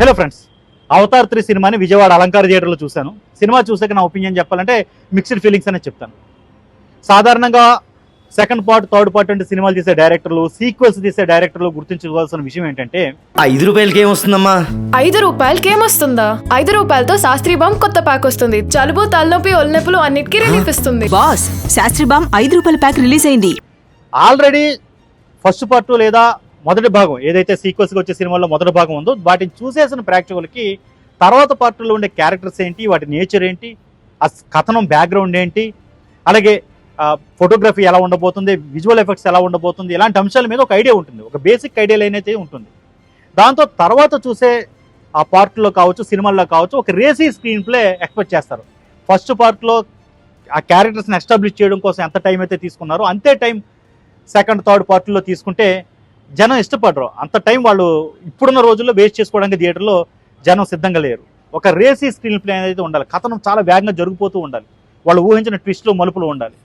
Hello friends Avatar three సినిమాని విజయవాడ అలంకార థియేటర్లో చూశాను. సినిమా చూసాక నా ఒపీనియన్ చెప్పాలంటే మిక్స్డ్ ఫీలింగ్స్ అనే చెప్తాను. సాధారణంగా సెకండ్ పార్ట్ థర్డ్ పార్ట్ అంటే సినిమాలు తీసే డైరెక్టర్లు సీక్వెల్స్ తీసే డైరెక్టర్లు గుర్తుంచుకోవాల్సిన విషయం ఏంటంటే ఐదు రూపాయలకి ఏమొస్తుందమ్మా ఐదు రూపాయలకి ఏమొస్తుందా ఐదు రూపాయలతో శాస్త్రీ బామ్ కొత్త ప్యాక్ వస్తుంది. జలుబు తలనొప్పి ఒళ్ళనొప్పులు అన్నిటికీ రిలీఫ్ ఇస్తుంది. బాస్ శాస్త్రి బామ్ ఐదు రూపాయల ప్యాక్ రిలీజ్ అయింది. ఆల్రెడీ ఫస్ట్ పార్ట్ లేదా మొదటి భాగం ఏదైతే సీక్వెల్స్గా వచ్చే సినిమాల్లో మొదటి భాగం ఉందో వాటిని చూసేసిన ప్రేక్షకులకి తర్వాత పార్ట్లో ఉండే క్యారెక్టర్స్ ఏంటి వాటి నేచర్ ఏంటి ఆ కథనం బ్యాక్గ్రౌండ్ ఏంటి అలాగే ఫోటోగ్రఫీ ఎలా ఉండబోతుంది విజువల్ ఎఫెక్ట్స్ ఎలా ఉండబోతుంది ఇలాంటి అంశాల మీద ఒక ఐడియా ఉంటుంది ఒక బేసిక్ ఐడియా లైన్ అయితే ఉంటుంది. దాంతో తర్వాత చూసే ఆ పార్ట్లో కావచ్చు సినిమాల్లో కావచ్చు ఒక రేసీ స్క్రీన్ ప్లే ఎక్స్పెక్ట్ చేస్తారు ఫస్ట్ పార్ట్లో ఆ క్యారెక్టర్స్ని ఎస్టాబ్లిష్ చేయడం కోసం ఎంత టైం అయితే తీసుకున్నారో అంతే టైం సెకండ్ థర్డ్ పార్ట్లో తీసుకుంటే జనం ఇష్టపడరు. అంత టైం వాళ్ళు ఇప్పుడున్న రోజుల్లో వేస్ట్ చేసుకోవడానికి థియేటర్లో జనం సిద్ధంగా లేరు. ఒక రేసీ స్క్రీన్ ప్లే అనేది ఉండాలి. కథనం చాలా వేగంగా జరిగిపోతూ ఉండాలి. వాళ్ళు ఊహించిన ట్విస్ట్లు మలుపులు ఉండాలి.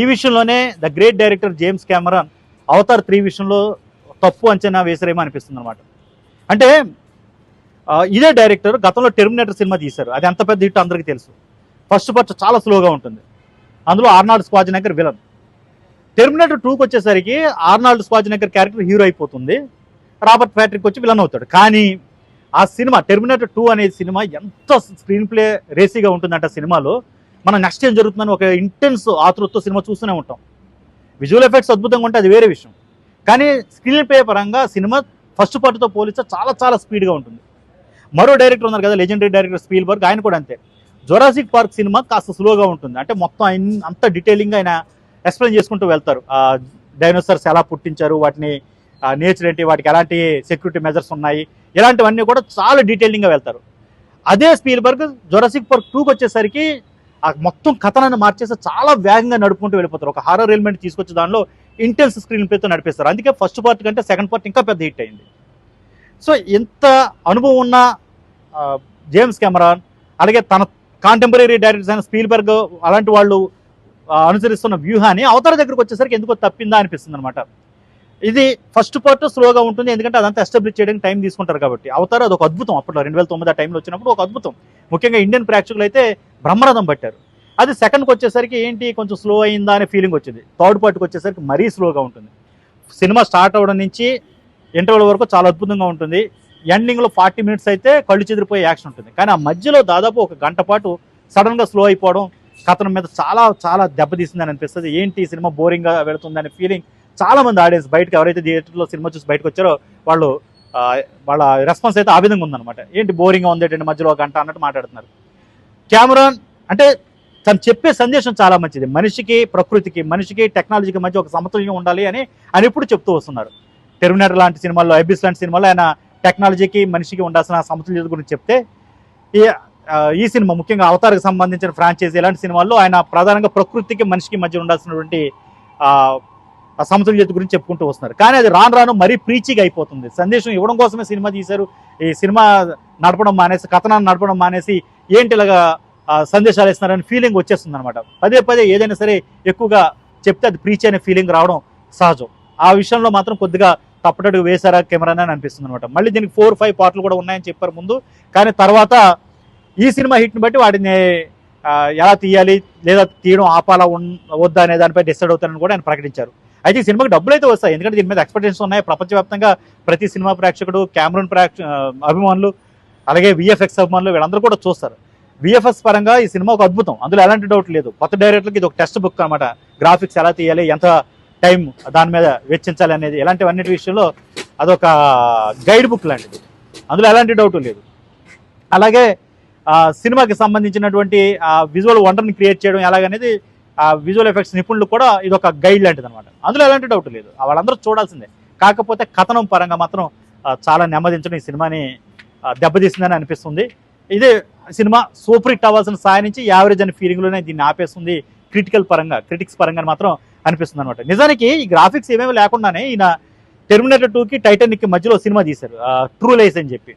ఈ విషయంలోనే the great director James Cameron Avatar three విషయంలో తప్పు అంచనా వేసరేమో అనిపిస్తుంది అనమాట అంటే ఇదే డైరెక్టర్ గతంలో టెర్మినేటర్ సినిమా తీశారు. అది ఎంత పెద్ద హిట్ అందరికీ తెలుసు. ఫస్ట్ ఫస్ట్ చాలా స్లోగా ఉంటుంది. అందులో ఆర్నాల్డ్ స్వాజనగర్ విలన్. టెర్మినేటర్ టూకి వచ్చేసరికి ఆర్నాల్డ్ స్వాజనగర్ క్యారెక్టర్ హీరో అయిపోతుంది. రాబర్ట్ ప్యాట్రిక్ వచ్చి విలన్ అవుతాడు. కానీ ఆ సినిమా టెర్మినేటర్ టూ అనే సినిమా ఎంత స్క్రీన్ ప్లే రేసీగా ఉంటుందంట సినిమాలో. మనం నెక్స్ట్ ఏం జరుగుతుందని ఒక ఇంటెన్స్ ఆతృతతో సినిమా చూస్తూనే ఉంటాం. విజువల్ ఎఫెక్ట్స్ అద్భుతంగా ఉంటే అది వేరే విషయం. కానీ స్క్రీన్ ప్లే పరంగా సినిమా ఫస్ట్ పార్ట్తో పోలిస్తే చాలా చాలా స్పీడ్గా ఉంటుంది. మరో డైరెక్టర్ ఉన్నారు కదా లెజెండరీ డైరెక్టర్ స్పీల్బర్గ్ ఆయన కూడా అంతే. జొరాసిక్ పార్క్ సినిమా కాస్త స్లోగా ఉంటుంది. అంటే మొత్తం అంత డీటెయిలింగ్ ఆయన ఎక్స్ప్లెయిన్ చేసుకుంటూ వెళ్తారు. డైనోసార్స్ ఎలా పుట్టించారు వాటిని నేచర్ ఏంటి వాటికి ఎలాంటి సెక్యూరిటీ మెజర్స్ ఉన్నాయి ఇలాంటివన్నీ కూడా చాలా డీటెయిలింగ్గా వెళ్తారు. అదే స్పీల్బర్గ్ జొరసిక్ పార్క్ టూకి వచ్చేసరికి ఆ మొత్తం కథనాన్ని మార్చేసి చాలా వేగంగా నడుపుకుంటూ వెళ్ళిపోతారు. ఒక హారర్ ఎలిమెంట్ తీసుకొచ్చి దానిలో ఇంటెన్స్ స్క్రీన్ ప్లేతో నడిపిస్తారు. అందుకే ఫస్ట్ పార్ట్ కంటే సెకండ్ పార్ట్ ఇంకా పెద్ద హిట్ అయింది. సో ఇంత అనుభవం ఉన్న జేమ్స్ కెమెరాన్ అలాగే తన కాంటెంపరీ డైరెక్టర్స్ అయిన స్పీల్బర్గ్ అలాంటి వాళ్ళు అనుసరిస్తున్న వ్యూహాన్ని అవతార దగ్గరకు వచ్చేసరికి ఎందుకో తప్పిందా అనిపిస్తుంది అనమాట ఇది ఫస్ట్ పార్ట్ స్లోగా ఉంటుంది ఎందుకంటే అదంతా ఎస్టాబ్లిష్ చేయడానికి టైం తీసుకుంటారు కాబట్టి. అవతార అది ఒక అద్భుతం. అప్పట్లో రెండు వేల తొమ్మిది ఆ టైంలో వచ్చినప్పుడు ఒక అద్భుతం. ముఖ్యంగా ఇండియన్ ప్రేక్షకులు అయితే బ్రహ్మరథం పట్టారు. అది సెకండ్కి వచ్చేసరికి ఏంటి కొంచెం స్లో అయిందా అనే ఫీలింగ్ వచ్చింది. థర్డ్ పార్ట్కి వచ్చేసరికి మరీ స్లోగా ఉంటుంది. సినిమా స్టార్ట్ అవ్వడం నుంచి ఇంటర్వల్ వరకు చాలా అద్భుతంగా ఉంటుంది. ఎండింగ్లో ఫార్టీ మినిట్స్ అయితే కళ్ళు చెదిరిపోయే యాక్షన్ ఉంటుంది. కానీ ఆ మధ్యలో దాదాపు ఒక గంట పాటు సడన్గా స్లో అయిపోవడం కథనం మీద చాలా చాలా దెబ్బతీసిందని అనిపిస్తుంది. ఏంటి ఈ సినిమా బోరింగ్గా వెళుతుంది అనే ఫీలింగ్ చాలా మంది ఆడియన్స్ బయటకు ఎవరైతే థియేటర్లో సినిమా చూసి బయటకు వచ్చారో వాళ్ళు వాళ్ళ రెస్పాన్స్ అయితే ఆ విధంగా ఉందన్నమాట. ఏంటి బోరింగ్గా ఉంది మధ్యలో ఒక గంట అన్నట్టు మాట్లాడుతున్నారు. కెమెరాన్ అంటే తను చెప్పే సందేశం చాలా మంచిది. మనిషికి ప్రకృతికి మనిషికి టెక్నాలజీకి మధ్య ఒక సమతుల్యం ఉండాలి అని అని ఎప్పుడు చెప్తూ వస్తున్నారు. టెర్మినేటర్ లాంటి సినిమాల్లో ఐబిస్ లాంటి సినిమాల్లో ఆయన టెక్నాలజీకి మనిషికి ఉండాల్సిన సమతుల్యత గురించి చెప్తే ఈ సినిమా ముఖ్యంగా అవతారకు సంబంధించిన ఫ్రాంచైజీ ఇలాంటి సినిమాల్లో ఆయన ప్రధానంగా ప్రకృతికి మనిషికి మధ్య ఉండాల్సినటువంటి సమతుల్యత గురించి చెప్పుకుంటూ వస్తున్నారు. కానీ అది రాను రాను మరీ ప్రీచిగా అయిపోతుంది. సందేశం ఇవ్వడం కోసమే సినిమా తీశారు. ఈ సినిమా నడపడం మానేసి కథనాన్ని నడపడం మానేసి ఏంటి ఇలాగా సందేశాలు ఇస్తున్నారని ఫీలింగ్ వచ్చేస్తుంది అనమాట పదే పదే ఏదైనా సరే ఎక్కువగా చెప్తే అది ప్రీచ్ అనే ఫీలింగ్ రావడం సహజం. ఆ విషయంలో మాత్రం కొద్దిగా తప్పటడుగు వేశారా కెమెరా అని అనిపిస్తుంది అనమాట మళ్ళీ దీనికి ఫోర్ ఫైవ్ పార్ట్లు కూడా ఉన్నాయని చెప్పారు ముందు. కానీ తర్వాత ఈ సినిమా హిట్ని బట్టి వాటిని ఎలా తీయాలి లేదా తీయడం ఆపాలా వద్దా అనే దానిపై డిసైడ్ అవుతారని కూడా ఆయన ప్రకటించారు. అయితే ఈ సినిమాకి డబ్బులు అయితే వస్తాయి. ఎందుకంటే దీని మీద ఎక్స్పెక్టేషన్స్ ఉన్నాయి. ప్రపంచవ్యాప్తంగా ప్రతి సినిమా ప్రేక్షకుడు కెమెరూన్ ప్రేక్ష అభిమానులు అలాగే విఎఫ్ఎక్స్ అభిమానులు వీళ్ళందరూ కూడా చూస్తారు. విఎఫ్ఎస్ పరంగా ఈ సినిమా ఒక అద్భుతం. అందులో ఎలాంటి డౌట్ లేదు. కొత్త డైరెక్టర్కి ఇది ఒక టెక్స్ట్ బుక్ అనమాట గ్రాఫిక్స్ ఎలా తీయాలి ఎంత టైం దాని మీద వెచ్చించాలి అనేది ఇలాంటివన్నిటి విషయంలో అదొక గైడ్ బుక్ లాంటిది. అందులో ఎలాంటి డౌట్ లేదు. అలాగే సినిమాకి సంబంధించినటువంటి విజువల్ వండర్ని క్రియేట్ చేయడం ఎలాగనేది ఆ విజువల్ ఎఫెక్ట్స్ నిపుణులు కూడా ఇది ఒక గైడ్ లాంటిది అనమాట అందులో ఎలాంటి డౌట్ లేదు. వాళ్ళందరూ చూడాల్సిందే. కాకపోతే కథనం పరంగా మాత్రం చాలా నెమ్మదించడం ఈ సినిమాని ఆ, దెబ్బతీసిందని అనిపిస్తుంది. ఇదే సినిమా సూపర్ హిట్ అవ్వాల్సిన సాయం నుంచి యావరేజ్ అనే ఫీలింగ్లోనే దీన్ని ఆపేస్తుంది. క్రిటికల్ పరంగా క్రిటిక్స్ పరంగా మాత్రం అనిపిస్తుంది అనమాట నిజానికి ఈ గ్రాఫిక్స్ ఏమేమి లేకుండానే ఈయన టెర్మినేటర్ టూకి టైటానిక్కి మధ్యలో సినిమా తీశారు. ట్రూ లైస్ అని చెప్పి.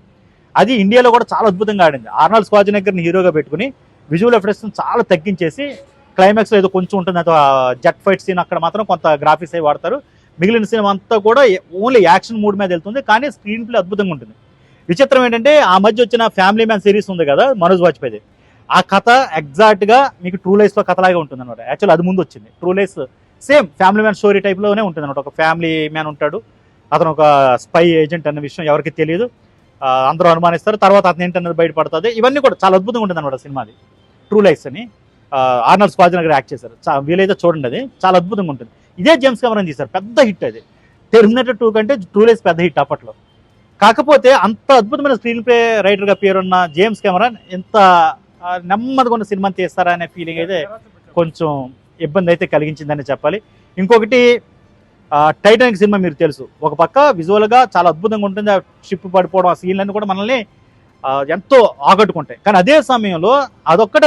అది ఇండియాలో కూడా చాలా అద్భుతంగా ఆడింది. ఆర్నాల్డ్ స్వాజనగర్ని హీరోగా పెట్టుకుని విజువల్ ఎఫెక్ట్స్ చాలా తగ్గించేసి క్లైమాక్స్లో ఏదో కొంచెం ఉంటుంది. అది జెట్ ఫైట్ సీన్ అక్కడ మాత్రం కొంత గ్రాఫిక్స్ అయి వాడతారు. మిగిలిన సినిమా అంతా కూడా ఓన్లీ యాక్షన్ మూడ్ మీద వెళ్తుంది. కానీ స్క్రీన్ ప్లే అద్భుతంగా ఉంటుంది. విచిత్రం ఏంటంటే ఆ మధ్య వచ్చిన ఫ్యామిలీ మ్యాన్ సిరీస్ ఉంది కదా మనోజ్ వాజ్పేయి ఆ కథ ఎగ్జాక్ట్గా మీకు ట్రూ లైఫ్లో కథలాగే ఉంటుంది అనమాట యాక్చువల్ అది ముందు వచ్చింది. True life same family man story టైప్లోనే ఉంటుంది అనమాట ఒక ఫ్యామిలీ మ్యాన్ ఉంటాడు. అతను ఒక స్పై ఏజెంట్ అన్న విషయం ఎవరికి తెలియదు. అందరూ అనుమానిస్తారు. తర్వాత అతను ఏంటన్నది బయటపడుతుంది. ఇవన్నీ కూడా చాలా అద్భుతంగా ఉంటుంది అనమాట సినిమాది. ట్రూ లైఫ్స్ అని. ఆర్నల్డ్ స్వాజనగర్ యాక్ట్ చేశారు. చా- వీలైతే చూడండి అది. చాలా అద్భుతంగా ఉంటుంది. ఇదే జేమ్స్ కెమెరాన్ చేశారు పెద్ద హిట్ అది. టెర్మినేటర్ టూ కంటే ట్రూ లైఫ్ పెద్ద హిట్ అప్పట్లో. కాకపోతే అంత అద్భుతమైన స్క్రీన్ ప్లే రైటర్గా పేరున్న జేమ్స్ కెమెరాన్ ఎంత నెమ్మదిగా ఉన్న సినిమాని తీస్తారా అనే ఫీలింగ్ అయితే కొంచెం ఇబ్బంది అయితే కలిగించిందని చెప్పాలి. ఇంకొకటి టైటానిక్ సినిమా మీరు తెలుసు. ఒక పక్క విజువల్గా చాలా అద్భుతంగా ఉంటుంది. ఆ షిప్ పడిపోవడం ఆ సీన్లన్నీ కూడా మనల్ని ఎంతో ఆకట్టుకుంటాయి. కానీ అదే సమయంలో అదొక్కట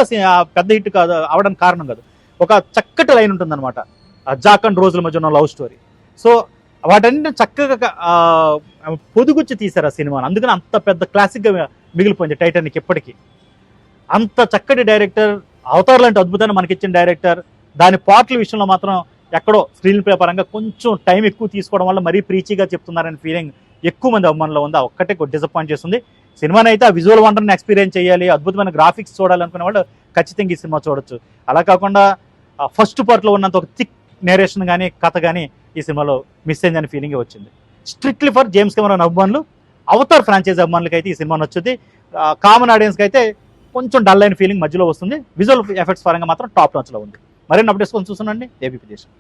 పెద్ద హిట్ కాదు అవడానికి కారణం కాదు. ఒక చక్కటి లైన్ ఉంటుందన్నమాట. జాక్ అండ్ రోజుల మధ్య ఉన్న లవ్ స్టోరీ సో వాటన్ని చక్కగా పొదుగుచ్చి తీశారు ఆ సినిమాని. అందుకని అంత పెద్ద క్లాసిక్గా మిగిలిపోయింది టైటానిక్ ఇప్పటికీ. అంత చక్కటి డైరెక్టర్ అవతార్ లాంటి అద్భుతాన్ని మనకిచ్చిన డైరెక్టర్ దాని పాటల విషయంలో మాత్రం ఎక్కడో స్క్రీన్ ప్లే పరంగా కొంచెం టైం ఎక్కువ తీసుకోవడం వల్ల మరీ ప్రీచిగా చెప్తున్నారనే ఫీలింగ్ ఎక్కువ మంది అభిమానులు ఉంది. ఆ ఒక్కటే డిసప్పాయింట్ చేస్తుంది. సినిమాని అయితే ఆ విజువల్ వండర్ని ఎక్స్పీరియన్స్ చేయాలి అద్భుతమైన గ్రాఫిక్స్ చూడాలనుకునే వాళ్ళు ఖచ్చితంగా ఈ సినిమా చూడొచ్చు. అలా కాకుండా ఫస్ట్ పార్ట్లో ఉన్నంత ఒక థిక్ నేరేషన్ కానీ కథ కానీ ఈ సినిమాలో మిస్ అయిందని ఫీలింగ్ వచ్చింది. స్ట్రిక్ట్లీ ఫర్ జేమ్స్ కెమెరాన్ అభిమానులు అవతార్ ఫ్రాంచైజ్ అభిమానులకి అయితే ఈ సినిమా నచ్చుద్ది. కామన్ ఆడియన్స్కి అయితే కొంచెం డల్ అయిన ఫీలింగ్ మధ్యలో వస్తుంది. విజువల్ ఎఫెక్ట్స్ పరంగా మాత్రం టాప్ నాచ్లో ఉంది. మరిన్ని అప్డేట్స్ కోసం చూస్తున్నాండి. ఏబీపీ దేశం.